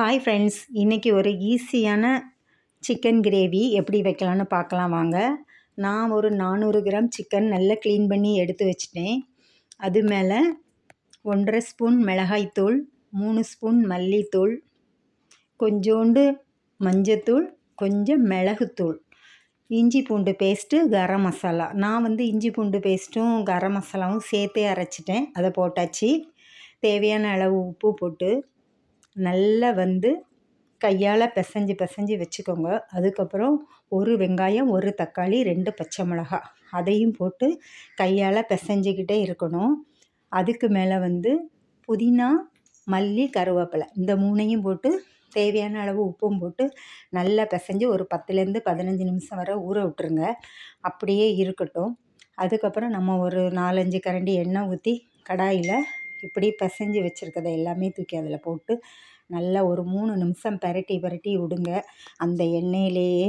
Hi friends இன்றைக்கி ஒரு ஈஸியான சிக்கன் கிரேவி எப்படி வைக்கலான்னு பார்க்கலாம் வாங்க. நான் ஒரு நானூறு கிராம் சிக்கன் நல்லா க்ளீன் பண்ணி எடுத்து வச்சிட்டேன். அது மேலே ஒன்றரை ஸ்பூன் மிளகாய்த்தூள் மூணு ஸ்பூன் மல்லித்தூள் கொஞ்சோண்டு மஞ்சத்தூள் கொஞ்சம் மிளகுத்தூள் இஞ்சி பூண்டு பேஸ்ட்டு கரம் மசாலா. நான் வந்து இஞ்சி பூண்டு பேஸ்ட்டும் கரம் மசாலாவும் சேர்த்தே அரைச்சிட்டேன். அதை போட்டாச்சு. தேவையான அளவு உப்பு போட்டு நல்லா வந்து கையால் பிசைஞ்சு பிசைஞ்சு வச்சுக்கோங்க. அதுக்கப்புறம் ஒரு வெங்காயம் ஒரு தக்காளி ரெண்டு பச்சை மிளகா. அதையும் போட்டு கையால் பிசைஞ்சிக்கிட்டே இருக்கணும். அதுக்கு மேலே வந்து புதினா மல்லி கருவேப்பிலை. இந்த மூணையும் போட்டு தேவையான அளவு உப்பும் போட்டு நல்லா பிசைஞ்சு ஒரு பத்துலேருந்து பதினஞ்சு நிமிஷம் வரை ஊற விட்டுருங்க. அப்படியே இருக்கட்டும். அதுக்கப்புறம் நம்ம ஒரு நாலஞ்சு கரண்டி எண்ணெய் ஊற்றி கடாயில் இப்படி பிசைஞ்சு வச்சுருக்கதை எல்லாமே தூக்கி அதில் போட்டு நல்லா ஒரு மூணு நிமிஷம் பரட்டி பரட்டி விடுங்க. அந்த எண்ணெயிலேயே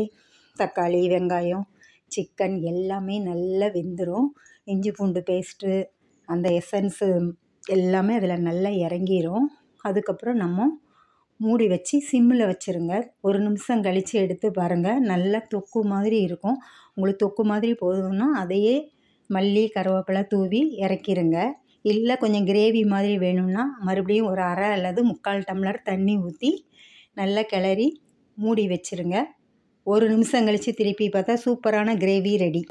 தக்காளி வெங்காயம் சிக்கன் எல்லாமே நல்லா வெந்துடும் இஞ்சி பூண்டு பேஸ்ட்டு அந்த எசன்ஸு எல்லாமே அதில் நல்லா இறங்கிரும். அதுக்கப்புறம் நம்ம மூடி வச்சு சிம்மில் வச்சுருங்க. ஒரு நிமிஷம் கழித்து எடுத்து பாருங்கள் நல்லா தொக்கு மாதிரி இருக்கும். உங்களுக்கு தொக்கு மாதிரி போதும்னா அதையே மல்லி கருவேப்பிலை தூவி இறக்கிருங்க. இல்லை கொஞ்சம் கிரேவி மாதிரி வேணும்னா மறுபடியும் ஒரு அரை அல்லது முக்கால் டம்ளர் தண்ணி ஊற்றி நல்லா கிளறி மூடி வச்சுருங்க. ஒரு நிமிஷம் கழித்து திருப்பி பார்த்தா சூப்பரான கிரேவி ரெடி